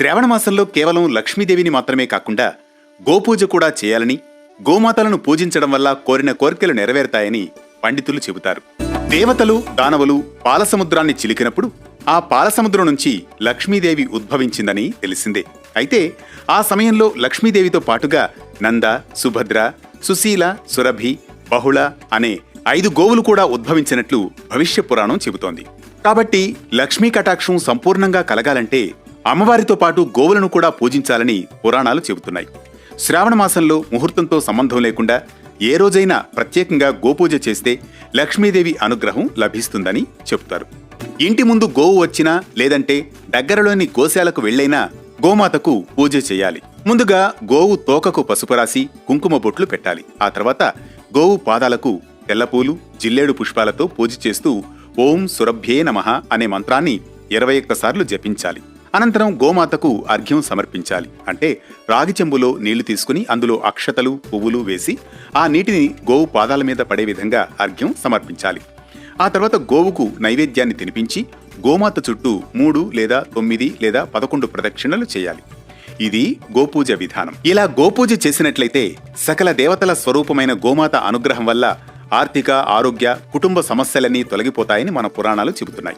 శ్రావణ మాసంలో కేవలం లక్ష్మీదేవిని మాత్రమే కాకుండా గోపూజ కూడా చేయాలని గోమాతలను పూజించడం వల్ల కోరిన కోరికలు నెరవేరుతాయని పండితులు చెబుతారు. దేవతలు దానవులు పాలసముద్రాన్ని చిలికినప్పుడు ఆ పాలసముద్రం నుంచి లక్ష్మీదేవి ఉద్భవించిందని తెలిసిందే. అయితే ఆ సమయంలో లక్ష్మీదేవితో పాటుగా నంద సుభద్ర సుశీల సురభి బహుళ అనే ఐదు గోవులు కూడా ఉద్భవించినట్లు భవిష్య పురాణం చెబుతోంది. కాబట్టి లక్ష్మీ కటాక్షం సంపూర్ణంగా కలగాలంటే అమ్మవారితో పాటు గోవులను కూడా పూజించాలని పురాణాలు చెబుతున్నాయి. శ్రావణ మాసంలో ముహూర్తంతో సంబంధం లేకుండా ఏ రోజైనా ప్రత్యేకంగా గోపూజ చేస్తే లక్ష్మీదేవి అనుగ్రహం లభిస్తుందని చెబుతారు ఇంటి ముందు గోవు వచ్చినా లేదంటే దగ్గరలోని గోశాలకు వెళ్ళైనా గోమాతకు పూజ చేయాలి. ముందుగా గోవు తోకకు పసుపు రాసి కుంకుమ బొట్లు పెట్టాలి. ఆ తర్వాత గోవు పాదాలకు తెల్లపూలు జిల్లేడు పుష్పాలతో పూజ చేస్తూ ఓం సురభ్యే నమః అనే మంత్రాన్ని ఇరవై ఒక్కసార్లు జపించాలి. అనంతరం గోమాతకు అర్ఘ్యం సమర్పించాలి. అంటే రాగి చెంబులో నీళ్ళు తీసుకుని అందులో అక్షతలు పువ్వులు వేసి ఆ నీటిని గోవు పాదాల మీద పడే విధంగా అర్ఘ్యం సమర్పించాలి. ఆ తర్వాత గోవుకు నైవేద్యాన్ని తినిపించి గోమాత చుట్టూ మూడు లేదా తొమ్మిది లేదా పదకొండు ప్రదక్షిణలు చేయాలి. ఇది గోపూజ విధానం. ఇలా గోపూజ చేసినట్లయితే సకల దేవతల స్వరూపమైన గోమాత అనుగ్రహం వల్ల ఆర్థిక ఆరోగ్య కుటుంబ సమస్యలన్నీ తొలగిపోతాయని మన పురాణాలు చెబుతున్నాయి.